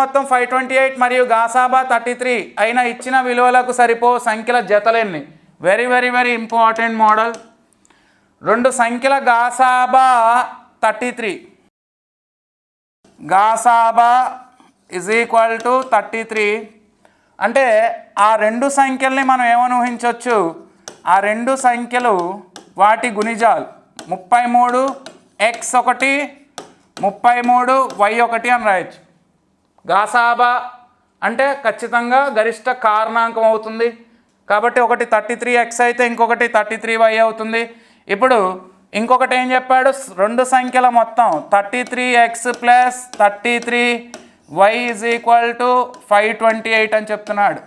మొత్తం five twenty eight మరియు గాసాబా థర్టీ త్రీ అయిన ఇచ్చిన విలువలకు సరిపో సంఖ్యల జతలెన్ని very very very important model రెండు సంఖ్యల గాసాబా thirty three గాసాబా is equal to thirty three అంటే ఆ రెండు సంఖ్యల్ని మనం ఏమని ఊహించవచ్చు ఆ రెండు సంఖ్యలు వాటి గుణిజాలు. ముప్పై మూడు ఎక్స్ ఒకటి ముప్పై మూడు వై ఒకటి అని రాయొచ్చు. గాసాబా అంటే ఖచ్చితంగా గరిష్ట కారణాంకం అవుతుంది. కాబట్టి ఒకటి థర్టీ త్రీ ఎక్స్ అయితే ఇంకొకటి థర్టీ త్రీ వై అవుతుంది. ఇప్పుడు ఇంకొకటి ఏం చెప్పాడు? రెండు సంఖ్యల మొత్తం thirty three x plus thirty three y is equal to five twenty eight అని చెప్తున్నాడు.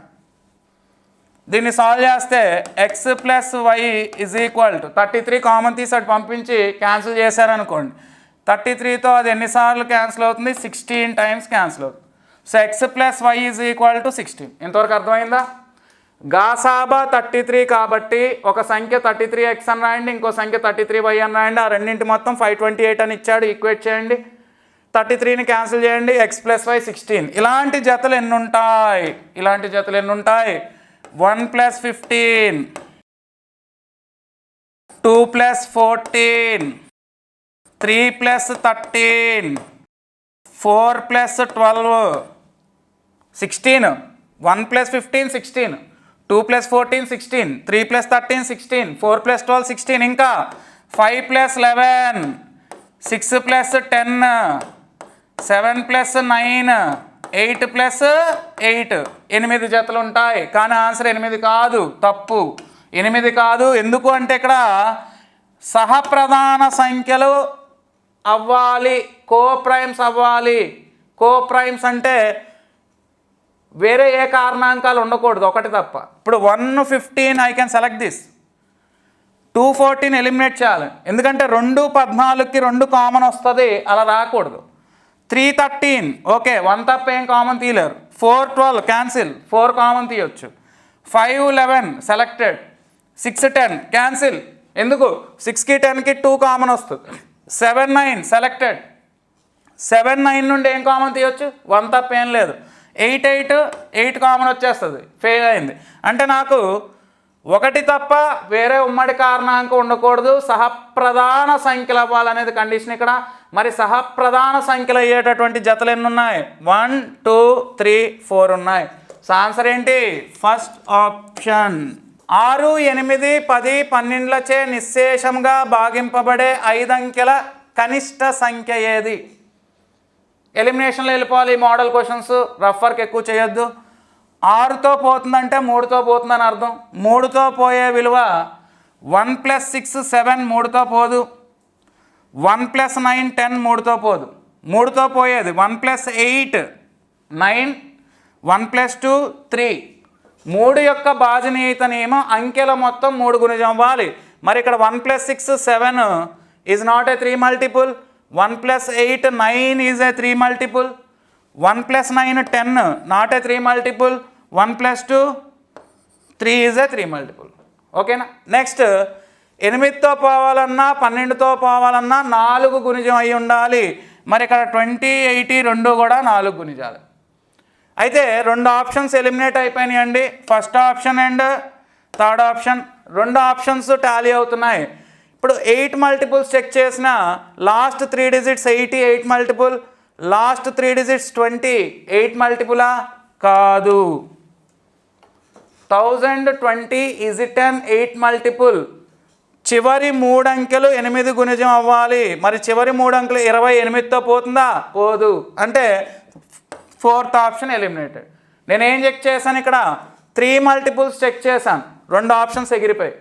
దీన్ని సాల్వ్ చేస్తే x plus y is equal to thirty three common తీసి అటు పంపించి క్యాన్సిల్ చేశారనుకోండి. థర్టీ త్రీతో అది ఎన్నిసార్లు క్యాన్సిల్ అవుతుంది? సిక్స్టీన్ టైమ్స్ క్యాన్సిల్ అవుతుంది. So x plus y is equal to sixteen ఇంతవరకు అర్థమైందా? గాసాబా థర్టీ త్రీ కాబట్టి ఒక సంఖ్య థర్టీ త్రీ ఎక్స్ అని రాయండి ఇంకో సంఖ్య థర్టీ త్రీ వై అని రాయండి. ఆ రెండింటి మొత్తం ఫైవ్ ట్వంటీ ఎయిట్ అని ఇచ్చాడు. ఈక్వేట్ చేయండి. థర్టీ త్రీని క్యాన్సిల్ చేయండి. ఎక్స్ ప్లస్ వై సిక్స్టీన్ ఇలాంటి జతలు ఎన్ని ఉంటాయి ఇలాంటి జతలు ఎన్ని ఉంటాయి one plus fifteen two plus fourteen three plus thirteen four plus twelve sixteen one plus fifteen sixteen two plus fourteen sixteen three plus thirteen sixteen four plus twelve sixteen ఇంకా five plus eleven six plus ten seven plus nine eight plus eight ఎనిమిది జతలు ఉంటాయి. కానీ answer ఎనిమిది కాదు. తప్పు. ఎనిమిది కాదు. ఎందుకు అంటే ఇక్కడ సహప్రధాన సంఖ్యలు అవ్వాలి. కో ప్రైమ్స్ అవ్వాలి. కో ప్రైమ్స్ అంటే వేరే ఏ కారణాంకాలు ఉండకూడదు ఒకటి తప్ప. ఇప్పుడు one fifteen I can select this two fourteen eliminate చేయాలి. ఎందుకంటే రెండు పద్నాలుగుకి రెండు కామన్ వస్తుంది అలా రాకూడదు. త్రీ థర్టీన్ ఓకే వన్ తప్ప ఏం common తీయలేరు. Four twelve cancel four common తీయొచ్చు. Five eleven selected six ten cancel ఎందుకు? సిక్స్కి టెన్కి టూ కామన్ వస్తుంది. Seven nine selected seven nine నుండి ఏం కామన్ తీయొచ్చు? వన్ తప్ప ఏం లేదు. ఎయిట్ ఎయిట్ ఎయిట్ కామన్ వచ్చేస్తుంది ఫెయిల్ అయింది. అంటే నాకు ఒకటి తప్ప వేరే ఉమ్మడి కారణాంకం ఉండకూడదు సహప్రధాన సంఖ్యలు అవ్వాలనేది కండిషన్ ఇక్కడ. మరి సహప్రధాన సంఖ్యలు అయ్యేటటువంటి జతలు ఎన్ని ఉన్నాయి వన్ టూ త్రీ ఫోర్ ఉన్నాయి. సో ఆన్సర్ ఏంటి? ఫస్ట్ ఆప్షన్ ఆరు ఎనిమిది పది పన్నెండులచే నిశ్శేషంగా భాగింపబడే ఐదంకెల కనిష్ట సంఖ్య ఏది? ఎలిమినేషన్లో వెళ్ళిపోవాలి ఈ మోడల్ క్వశ్చన్స్. రఫ్ వర్క్ ఎక్కువ చేయొద్దు. ఆరుతో పోతుందంటే మూడుతో పోతుందని అర్థం. మూడుతో పోయే విలువ వన్ ప్లస్ సిక్స్ సెవెన్ మూడుతో పోదు. వన్ ప్లస్ నైన్ టెన్ మూడుతో పోదు. మూడుతో పోయేది one plus eight nine one plus two three. మూడు యొక్క బాజనీయత నియమం అంకెల మొత్తం మూడు గుణిజం అవ్వాలి. మరి ఇక్కడ one plus six seven is not a three multiple one plus eight nine is a three multiple one plus nine ten not a three multiple one plus two three is a three multiple ఓకేనా next ఎనిమిదితో పోవాలన్నా పన్నెండుతో పోవాలన్నా నాలుగు గుణిజం అయి ఉండాలి. మరి ఇక్కడ twenty eighty రెండు కూడా నాలుగు గుణిజాలు. అయితే రెండు ఆప్షన్స్ ఎలిమినేట్ అయిపోయినాయండి. First option and third option రెండు ఆప్షన్స్ టాలీ అవుతున్నాయి. ఇప్పుడు ఎయిట్ మల్టిపుల్స్ చెక్ చేసిన last three digits eighty eight multiple. Last three digits twenty eight మల్టిపులా? కాదు. Thousand twenty is it an eight multiple. చివరి మూడు అంకెలు ఎనిమిది గుణిజం అవ్వాలి. మరి చివరి మూడు అంకెలు ఇరవై ఎనిమిదితో పోతుందా? పోదు. అంటే ఫోర్త్ ఆప్షన్ ఎలిమినేటెడ్. నేనేం చెక్ చేశాను ఇక్కడ? త్రీ మల్టిపుల్స్ చెక్ చేశాను. రెండు ఆప్షన్స్ ఎగిరిపోయి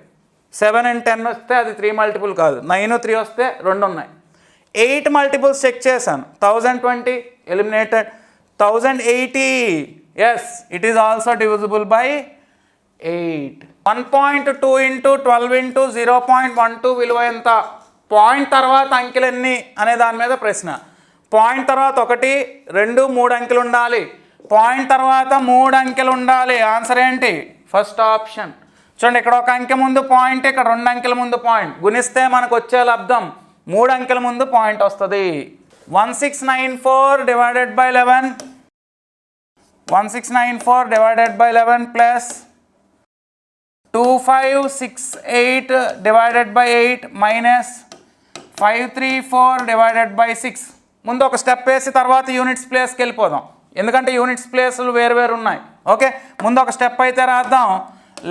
సెవెన్ అండ్ టెన్ వస్తే అది త్రీ మల్టిపుల్ కాదు. నైన్ త్రీ వస్తే రెండు ఉన్నాయి. ఎయిట్ మల్టిపుల్స్ చెక్ చేశాను. Thousand twenty eliminated. Thousand eighty. Yes it is also divisible by eight one point two into twelve into zero point one two విలువ ఎంత? Point తర్వాత అంకెలు ఎన్ని? అనే దాని మీద ప్రశ్న. పాయింట్ తర్వాత ఒకటి రెండు మూడు అంకెలు ఉండాలి. పాయింట్ తర్వాత మూడు అంకెలు ఉండాలి. ఆన్సర్ ఏంటి? ఫస్ట్ ఆప్షన్ చూడండి ఇక్కడ ఒక అంకె ముందు పాయింట్ ఇక్కడ రెండు అంకెల ముందు పాయింట్ గుణిస్తే మనకు వచ్చే లబ్ధం మూడు అంకెల ముందు పాయింట్ వస్తుంది. One six nine four divided by eleven one six nine four divided by eleven plus two five six eight divided by eight minus five three four divided by six ముందు ఒక step వేసి తర్వాత units ప్లేస్కి వెళ్ళిపోదాం. ఎందుకంటే units ప్లేస్లు వేరు వేరు ఉన్నాయి. ఓకే ముందు ఒక స్టెప్ అయితే రాద్దాం.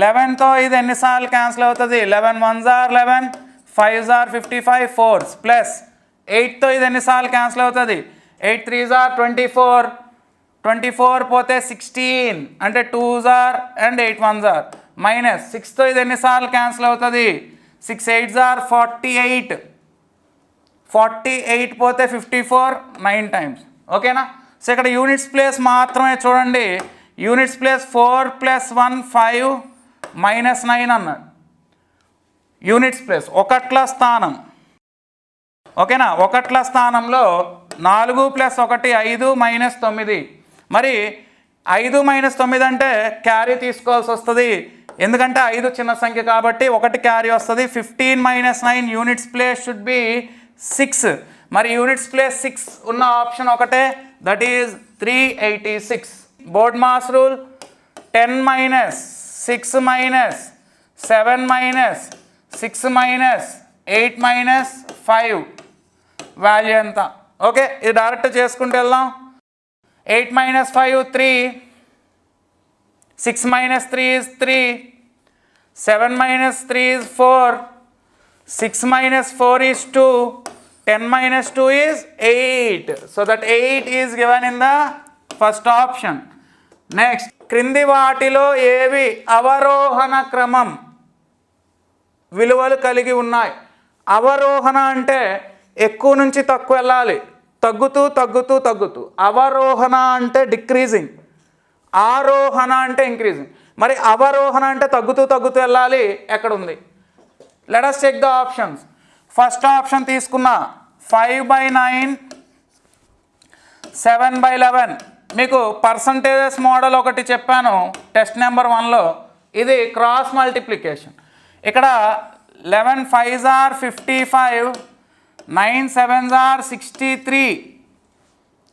లెవెన్తో ఇది ఎన్నిసార్లు క్యాన్సిల్ అవుతుంది? Eleven one jar eleven five jar fifty five fours plus ఎయిట్తో ఇది ఎన్నిసార్లు క్యాన్సిల్ అవుతుంది? Eight three jar twenty four. Twenty four పోతే సిక్స్టీన్. అంటే two jar and eight one jar. Minus సిక్స్తో ఇది ఎన్నిసార్లు క్యాన్సిల్ అవుతుంది? Six eight jar forty eight. Forty eight పోతే ఫిఫ్టీ ఫోర్ నైన్ టైమ్స్. ఓకేనా? సో ఇక్కడ యూనిట్స్ ప్లేస్ మాత్రమే చూడండి. Units place four plus one five. Minus nine అన్నాడు యూనిట్స్ ప్లేస్ ఒకట్ల స్థానం. ఓకేనా? ఒకట్ల స్థానంలో నాలుగు ప్లస్ ఒకటి ఐదు మైనస్ తొమ్మిది. మరి ఐదు మైనస్ తొమ్మిది అంటే క్యారీ తీసుకోవాల్సి వస్తుంది. ఎందుకంటే ఐదు చిన్న సంఖ్య కాబట్టి ఒకటి క్యారీ వస్తుంది. Fifteen minus nine units place should be six మరి యూనిట్స్ ప్లేస్ సిక్స్ ఉన్న ఆప్షన్ ఒకటే that is three eighty six BODMAS rule ten minus six minus seven minus six minus eight minus five. Value ఎంత? Okay ఇది direct చేసుకుంటూ వెళ్దాం. Eight minus five three. Six minus three is three. Seven minus three is four. Six minus four is two. Ten minus two is eight. So that eight is given in the first option next క్రింది వాటిలో ఏవి అవరోహణ క్రమం? విలువలు కలిగి ఉన్నాయి. అవరోహణ అంటే ఎక్కువ నుంచి తక్కువ వెళ్ళాలి. తగ్గుతూ తగ్గుతూ తగ్గుతూ. అవరోహణ అంటే డిక్రీజింగ్ ఆరోహణ అంటే ఇంక్రీజింగ్ మరి అవరోహణ అంటే తగ్గుతూ తగ్గుతూ వెళ్ళాలి. ఎక్కడ ఉంది let us check the options first option తీసుకున్న five by nine seven by eleven మీకు పర్సంటేజెస్ మోడల్ ఒకటి చెప్పాను టెస్ట్ నెంబర్ వన్లో ఇది క్రాస్ మల్టిప్లికేషన్ ఇక్కడ eleven five are fifty five nine seven are sixty three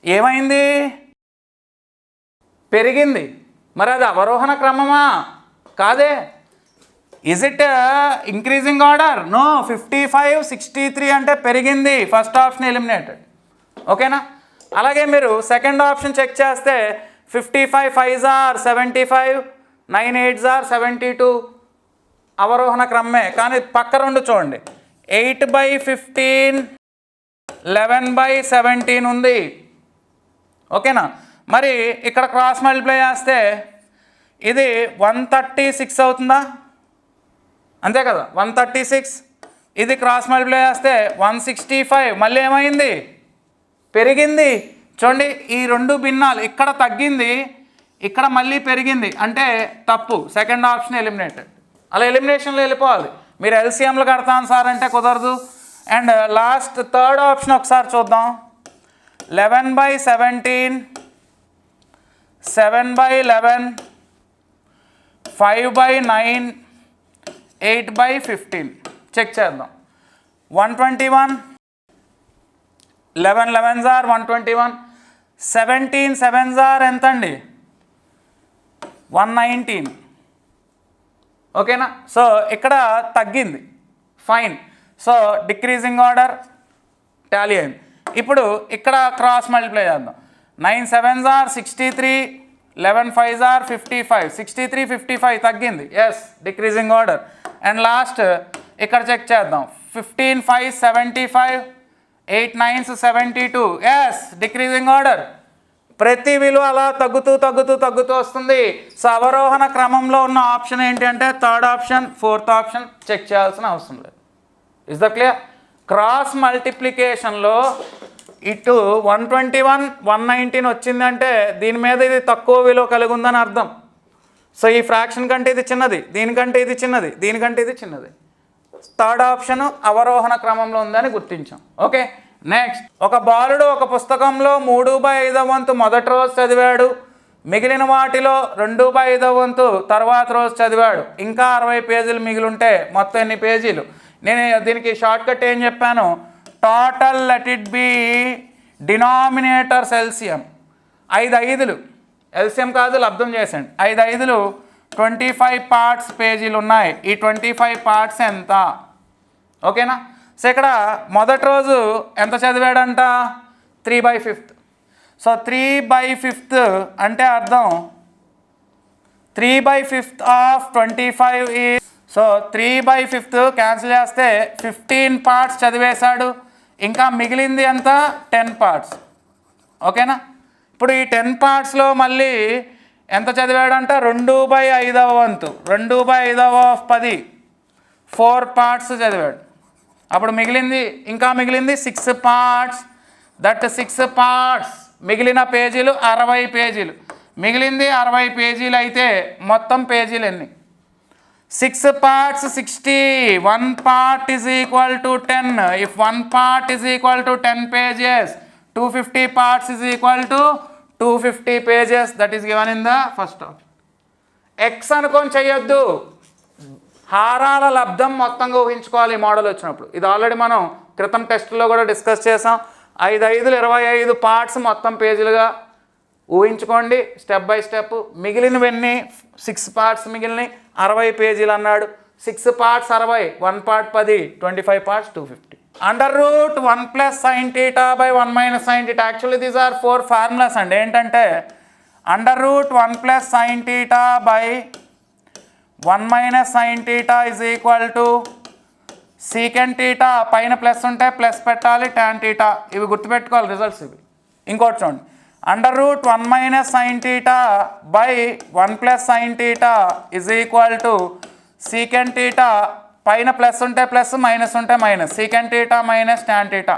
ఏమైంది? పెరిగింది. మరి అది అవరోహణ క్రమమా? కాదే. Is it increasing order no fifty five sixty three అంటే పెరిగింది. ఫస్ట్ ఆప్షన్ ఎలిమినేటెడ్ ఓకేనా అలాగే మీరు సెకండ్ ఆప్షన్ చెక్ చేస్తే fifty five five jar seventy five nine eight జార్ సెవెంటీ టూ. అవరోహణ క్రమమే కానీ పక్క రెండు చూడండి. Eight by fifteen eleven by seventeen ఉంది. ఓకేనా? మరి ఇక్కడ క్రాస్ మల్టిప్లై చేస్తే ఇది వన్ థర్టీ సిక్స్ అవుతుందా? అంతే కదా వన్ థర్టీ సిక్స్. ఇది క్రాస్ మల్టిప్లై చేస్తే వన్ సిక్స్టీ ఫైవ్. మళ్ళీ ఏమైంది? పెరిగింది. చూడండి ఈ రెండు భిన్నాలు ఇక్కడ తగ్గింది ఇక్కడ మళ్ళీ పెరిగింది. అంటే తప్పు. Second option eliminated. అలా ఎలిమినేషన్లో వెళ్ళిపోవాలి. మీరు ఎల్సీఎంలు కడతాను సార్ అంటే కుదరదు. అండ్ లాస్ట్ థర్డ్ ఆప్షన్ ఒకసారి చూద్దాం. Eleven by seventeen seven by eleven five by nine eight by fifteen. Check చేద్దాం. One twenty one eleven eleven jar one twenty one seventeen seven jar ఎంత అండి వన్ నైన్టీన్ ఓకేనా? So ఇక్కడ తగ్గింది. Fine so decreasing order tally అయింది. ఇప్పుడు ఇక్కడ cross multiply చేద్దాం. నైన్ సెవెన్ జార్ sixty three eleven five jar fifty five sixty three fifty five తగ్గింది. Yes decreasing order and last ఇక్కడ చెక్ చేద్దాం. Fifteen five seventy five eight nines seventy two. Yes decreasing order ప్రతి విలువ అలా తగ్గుతూ తగ్గుతూ తగ్గుతూ వస్తుంది. సో అవరోహణ క్రమంలో ఉన్న ఆప్షన్ ఏంటి అంటే third option fourth option check చేయాల్సిన అవసరం లేదు. ఇస్ ద క్లియర్ క్రాస్ మల్టిప్లికేషన్లో ఇటు one twenty one one nineteen వచ్చిందంటే దీని మీద ఇది తక్కువ విలువ కలిగి ఉందని అర్థం. సో ఈ ఫ్రాక్షన్ కంటే ఇది చిన్నది దీనికంటే ఇది చిన్నది దీనికంటే ఇది చిన్నది. థర్డ్ ఆప్షన్ అవరోహణ క్రమంలో ఉందని గుర్తించాం. Okay next. ఒక బాలుడు ఒక పుస్తకంలో మూడు బై ఐదవ వంతు మొదటి రోజు చదివాడు మిగిలిన వాటిలో రెండు బై ఐదవ వంతు తర్వాత రోజు చదివాడు. ఇంకా అరవై పేజీలు మిగిలింటే మొత్తం ఎన్ని పేజీలు? నేను దీనికి షార్ట్ కట్ ఏం చెప్పాను? Total let it be denominator సెల్సియం. ఐదు ఐదులు. ఎల్సిఎం కాదు లబ్ధం చేసండి ఐదు ఐదులు ట్వంటీ ఫైవ్ పార్ట్స్ పేజీలు ఉన్నాయి. ఈ ట్వంటీ ఫైవ్ పార్ట్స్ ఎంత? ఓకేనా? సో ఇక్కడ మొదటి రోజు ఎంత చదివాడంట? Three by fifth. So three by fifth అంటే అర్థం three by fifth of twenty five ఈ so three by fifth cancel చేస్తే ఫిఫ్టీన్ పార్ట్స్ చదివేశాడు. ఇంకా మిగిలింది ఎంత? Ten parts. ఓకేనా? ఇప్పుడు ఈ టెన్ పార్ట్స్లో మళ్ళీ ఎంత చదివాడంట? రెండు బై ఐదవ వంతు. రెండు బై ఐదవ ఆఫ్ పది. ఫోర్ పార్ట్స్ చదివాడు. అప్పుడు మిగిలింది ఇంకా మిగిలింది six parts. That six parts మిగిలిన పేజీలు అరవై పేజీలు. మిగిలింది అరవై పేజీలు అయితే మొత్తం పేజీలు ఎన్ని? Six parts sixty. One part is equal to ten. If one part is equal to ten pages two fifty parts is equal to two fifty pages that is given in the first option x అనుకొని చేయొద్దు హారాల లబ్ధం మొత్తంగా ఊహించుకోవాలి ఈ model వచ్చినప్పుడు. ఇది already మనం క్రితం టెస్ట్లో కూడా డిస్కస్ చేసాం. ఐదు ఐదులు ఇరవై ఐదు పార్ట్స్ మొత్తం పేజీలుగా ఊహించుకోండి. స్టెప్ బై స్టెప్ మిగిలినవన్నీ సిక్స్ పార్ట్స్ మిగిలిన అరవై పేజీలు అన్నాడు. సిక్స్ పార్ట్స్ అరవై వన్ పార్ట్ పది twenty five parts two fifty under root one plus sine theta by one minus sine theta actually these are four formulas అండి ఏంటంటే under root one plus sine theta by one minus sine theta is equal to secant theta పైన plus ఉంటే plus పెట్టాలి tan theta ఇవి గుర్తుపెట్టుకోవాలి results ఇవి. ఇంకోటి చూడండి. Under root one minus sine theta by one plus sine theta is equal to secant theta పైన plus ఉంటే ప్లస్ మైనస్ ఉంటే minus. Secant theta minus tan theta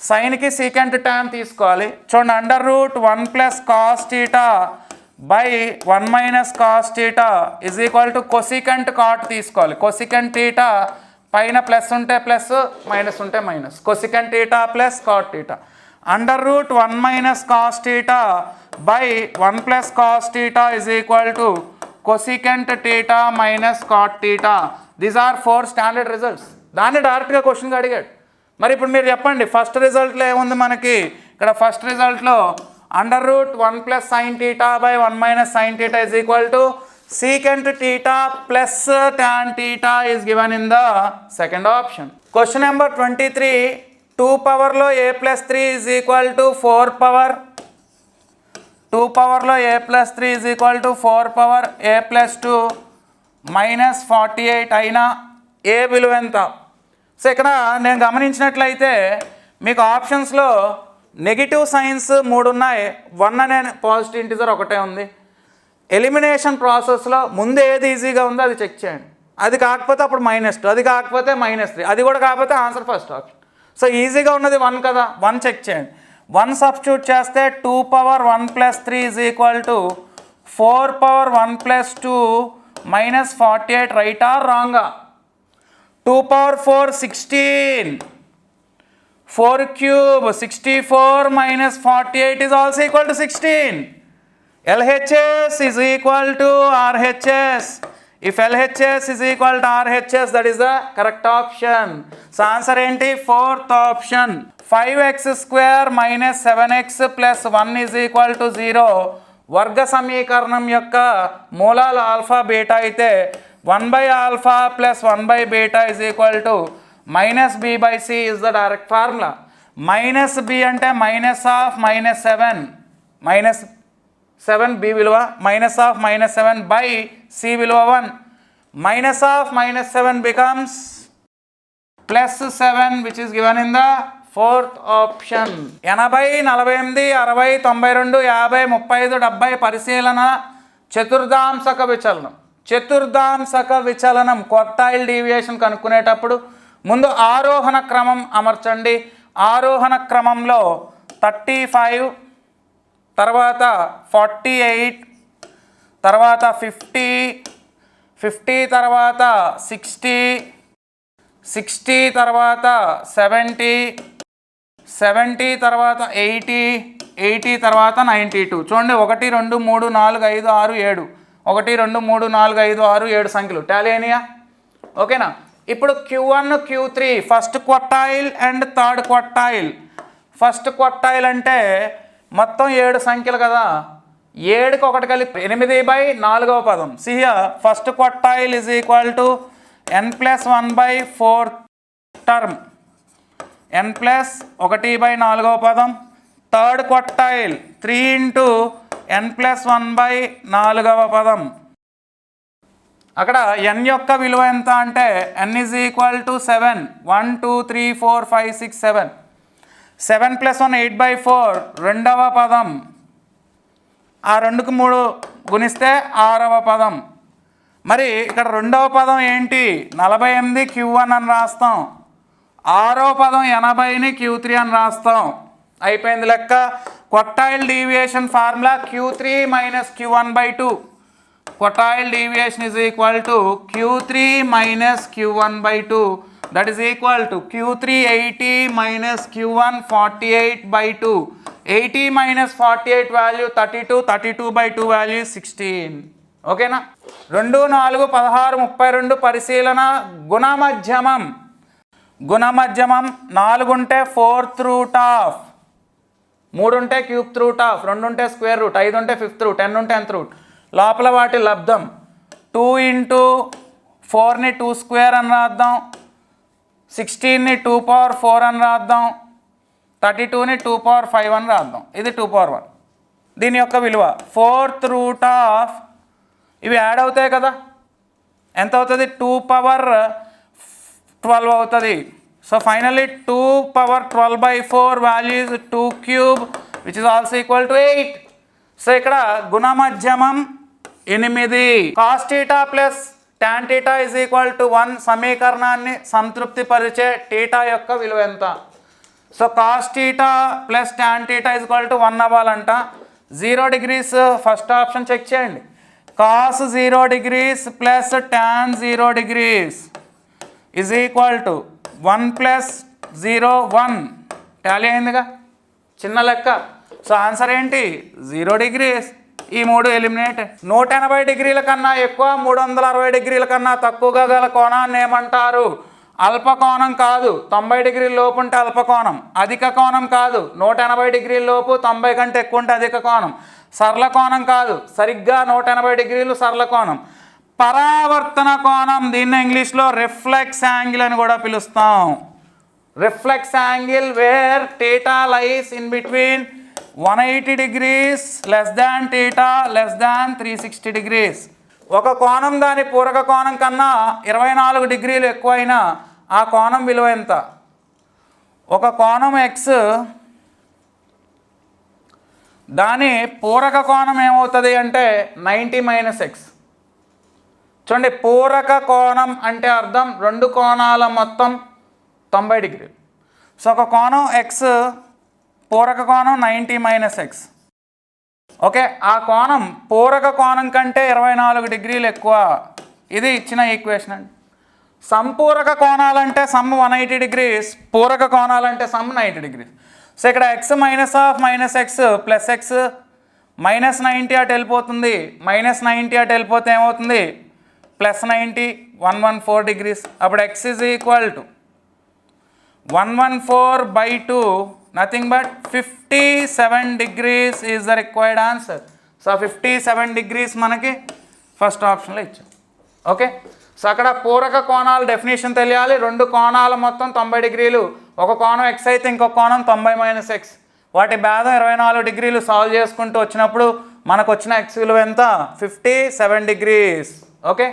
సైన్కి secant tan తీసుకోవాలి. చూడండి under root one plus cos theta by one minus cos theta is equal to cosecant cot తీసుకోవాలి. Cosecant theta పైన plus ఉంటే plus minus ఉంటే minus. Cosecant theta plus cot theta under root one minus cos theta by one plus cos theta is equal to cosecant theta minus cot theta these are four standard results దాన్ని డైరెక్ట్గా క్వశ్చన్గా అడిగాడు. మరి ఇప్పుడు మీరు చెప్పండి first రిజల్ట్లో ఏముంది మనకి? ఇక్కడ first రిజల్ట్లో under root one plus sine theta by one minus sine theta is equal to secant theta plus tan theta is given in the second option question number twenty three two పవర్లో a plus three is equal to four power two పవర్లో a plus three is equal to four power a plus two minus forty eight అయినా a విలువ ఎంత? So ఇక్కడ నేను గమనించినట్లయితే మీకు ఆప్షన్స్లో నెగిటివ్ సైన్స్ మూడు ఉన్నాయి. వన్ అనే పాజిటివ్ ఇంటిజర్ ఒకటే ఉంది. ఎలిమినేషన్ ప్రాసెస్లో ముందు ఏది ఈజీగా ఉందో అది చెక్ చేయండి. అది కాకపోతే అప్పుడు మైనస్ టూ అది కాకపోతే మైనస్ త్రీ అది కూడా కాకపోతే ఆన్సర్ ఫస్ట్ ఆప్షన్. సో ఈజీగా ఉన్నది వన్ కదా వన్ చెక్ చేయండి. వన్ సబ్స్టిట్యూట్ చేస్తే two power one plus three is equal to four power one plus two minus forty eight. Right or Ranga two power four sixteen. Four cube sixty four minus forty eight is also equal to sixteen LHS is equal to RHS if LHS is equal to RHS that is the correct option so answer ఏంటి? Fourth option five x square minus seven x plus one is equal to zero వర్గ సమీకరణం యొక్క మూలాలు alpha beta అయితే one by alpha plus one by beta is equal to minus b by c is the direct formula minus b అంటే minus of minus seven minus seven b విలువ minus of minus seven by c విలువ one minus of minus seven becomes plus seven which is given in the fourth option ఎనభై నలభై ఎనిమిది అరవై తొంభై రెండు యాభై ముప్పై ఐదు డెబ్బై పరిశీలన చతుర్దాంశక విచలనం. చతుర్దాంశక విచలనం క్వార్టైల్ డీవియేషన్ కనుక్కునేటప్పుడు ముందు ఆరోహణ క్రమం అమర్చండి. ఆరోహణ క్రమంలో థర్టీ ఫైవ్ తర్వాత ఫార్టీ ఎయిట్ తర్వాత ఫిఫ్టీ ఫిఫ్టీ తర్వాత సిక్స్టీ సిక్స్టీ తర్వాత సెవెంటీ సెవెంటీ తర్వాత ఎయిటీ ఎయిటీ తర్వాత నైంటీ టూ. చూడండి ఒకటి రెండు మూడు నాలుగు ఐదు ఆరు ఏడు. ఒకటి రెండు మూడు నాలుగు ఐదు ఆరు ఏడు సంఖ్యలు. టాలీ ఓకేనా? ఇప్పుడు Q one Q three. First quartile and third quartile first quartile అంటే మొత్తం ఏడు సంఖ్యలు కదా. ఏడుకి ఒకటి కలిపి ఎనిమిది బై నాలుగవ పదం. సిహియ first quartile is equal to n plus one by four term n plus ఒకటి బై నాలుగవ పదం. Third quartile three into n plus one by నాలుగవ పదం. అక్కడ ఎన్ యొక్క విలువ ఎంత అంటే n is equal to seven one two three four five six seven seven plus one eight by four రెండవ పదం. ఆ రెండుకు మూడు గుణిస్తే ఆరవ పదం. మరి ఇక్కడ రెండవ పదం ఏంటి? నలభై ఎనిమిది క్యూ వన్ అని రాస్తాం. ఆరో పదం ఎనభైని క్యూ త్రీ అని రాస్తాం. అయిపోయింది లెక్క. Quartile deviation formula Q three minus Q one by two. Quartile deviation is equal to Q three minus Q one by two. That is equal to Q three eighty minus Q one forty eight by two eighty minus forty eight value thirty two thirty two by two value sixteen ఓకేనా రెండు నాలుగు పదహారు ముప్పై రెండు పరిశీలన గుణమధ్యమం. గుణమధ్యమం నాలుగు ఉంటే ఫోర్త్ రూట్ ఆఫ్ మూడు ఉంటే క్యూబ్ రూట్ ఆఫ్ రెండు ఉంటే స్క్వేర్ రూట్ ఐదు ఉంటే ఫిఫ్త్ రూట్ టెన్ ఉంటే ఎంత రూట్ లోపల వాటి లబ్ధం టూ ఇంటూ ఫోర్ని టూ స్క్వేర్ అని రాద్దాం. సిక్స్టీన్ని టూ పవర్ ఫోర్ అని రాద్దాం. థర్టీ టూని టూ పవర్ ఫైవ్ అని రాద్దాం. ఇది టూ పవర్ వన్. దీని యొక్క విలువ ఫోర్త్ రూట్ ఆఫ్ ఇవి యాడ్ అవుతాయి కదా. ఎంత అవుతుంది? టూ పవర్ ట్వెల్వ్ అవుతుంది. So finally two power twelve by four values two cube which is also equal to eight. So ఇక్కడ గుణమధ్యమం ఎనిమిది. Cos theta plus tan theta is equal to one సమీకరణాన్ని సంతృప్తిపరిచే టీటా యొక్క విలువ ఎంత? So cos theta plus tan theta is equal to one అవ్వాలంట. Zero degrees first option check చేయండి. Cos zero degrees plus tan zero degrees is equal to one plus zero one tally అయిందిగా. చిన్న లెక్క. So answer ఏంటి? Zero degrees ఈ మూడు eliminate. నూట ఎనభై డిగ్రీల కన్నా ఎక్కువ మూడు వందల అరవై డిగ్రీల కన్నా తక్కువగా గల కోణాన్ని ఏమంటారు? అల్పకోణం కాదు. తొంభై డిగ్రీల లోపు ఉంటే అల్పకోణం. అధిక కోణం కాదు. నూట ఎనభై డిగ్రీల లోపు తొంభై కంటే ఎక్కువ ఉంటే అధిక కోణం. సరళ కోణం కాదు. సరిగ్గా నూట ఎనభై డిగ్రీలు సరళ కోణం పరావర్తన కోణం. దీన్ని ఇంగ్లీష్లో రిఫ్లెక్స్ యాంగిల్ అని కూడా పిలుస్తాం. Reflex angle where theta lies in between one eighty degrees less than theta less than three sixty degrees. ఒక కోణం దాని పూరక కోణం కన్నా ఇరవై నాలుగు డిగ్రీలు ఎక్కువైనా ఆ కోణం విలువ ఎంత? ఒక కోణం ఎక్స్ దాని పూరక కోణం ఏమవుతుంది అంటే నైంటీ మైనస్ ఎక్స్ చూడండి పూరక కోణం అంటే అర్థం రెండు కోణాల మొత్తం తొంభై డిగ్రీలు. సో ఒక కోణం ఎక్స్ పూరక కోణం నైంటీ మైనస్ ఎక్స్. ఓకే ఆ కోణం పూరక కోణం కంటే ఇరవై నాలుగు డిగ్రీలు ఎక్కువ. ఇది ఇచ్చిన ఈక్వేషన్ అండి. సంపూరక కోణాలంటే సమ్ వన్ ఎయిటీ డిగ్రీస్ పూరక కోణాలంటే సమ్ నైంటీ డిగ్రీస్. సో ఇక్కడ x minus of minus x plus x minus ninety అటు వెళ్ళిపోతుంది. మైనస్ నైంటీ అటు వెళ్ళిపోతే ఏమవుతుంది? Plus ninety one one four degrees. అప్పుడు x is equal to one one four by two nothing but fifty seven degrees the the answer. Answer so fifty seven degrees మనకి first ఆప్షన్లో ఇచ్చాం. Okay so అక్కడ పూరక కోణాల definition తెలియాలి. రెండు కోణాల మొత్తం తొంభై డిగ్రీలు. ఒక కోణం ఎక్స్ అయితే ఇంకొక కోణం తొంభై మైనస్ ఎక్స్ వాటి భేదం ఇరవై నాలుగు డిగ్రీలు సాల్వ్ చేసుకుంటూ వచ్చినప్పుడు మనకు వచ్చిన ఎక్స్ విలువ ఎంత? Fifty seven degrees okay